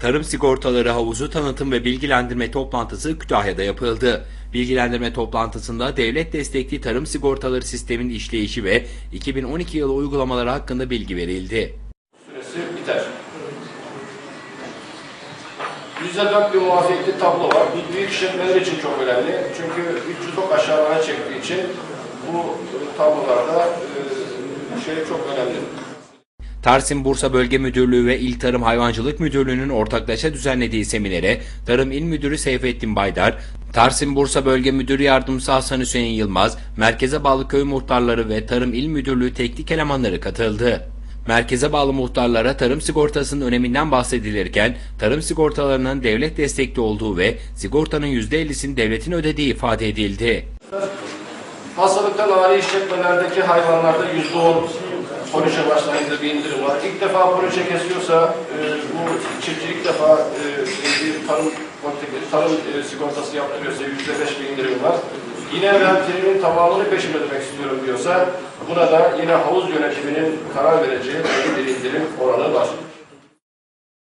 Tarım sigortaları havuzu tanıtım ve bilgilendirme toplantısı Kütahya'da yapıldı. Bilgilendirme toplantısında devlet destekli tarım sigortaları sistemin işleyişi ve 2012 yılı uygulamaları hakkında bilgi verildi. süresi biter. %4 bir muafiyetli tablo var. Bu büyük işletmeler için çok önemli. Çünkü 300 çok aşağılara çektiği için bu tablolarda e, şey çok önemli. Tarsim Bursa Bölge Müdürlüğü ve İl Tarım Hayvancılık Müdürlüğü'nün ortaklaşa düzenlediği seminere Tarım İl Müdürü Seyfettin Baydar, Tarsim Bursa Bölge Müdürü Yardımcısı Hasan Hüseyin Yılmaz, merkeze bağlı köy muhtarları ve Tarım İl Müdürlüğü teknik elemanları katıldı. Merkeze bağlı muhtarlara tarım sigortasının öneminden bahsedilirken, tarım sigortalarının devlet destekli olduğu ve sigortanın %50'sini devletin ödediği ifade edildi. Hastalıktan ağrı işletmelerdeki hayvanlarda %10 proje başlangıcında bir indirim var. İlk defa proje kesiyorsa e, bu çiftçi ilk defa e, bir tarım politikleri, tarım e, sigortası yaptırıyorsa yüzde beş bir indirim var. Yine ben primin tamamını peşin ödemek istiyorum diyorsa buna da yine havuz yönetiminin karar vereceği bir indirim oranı var.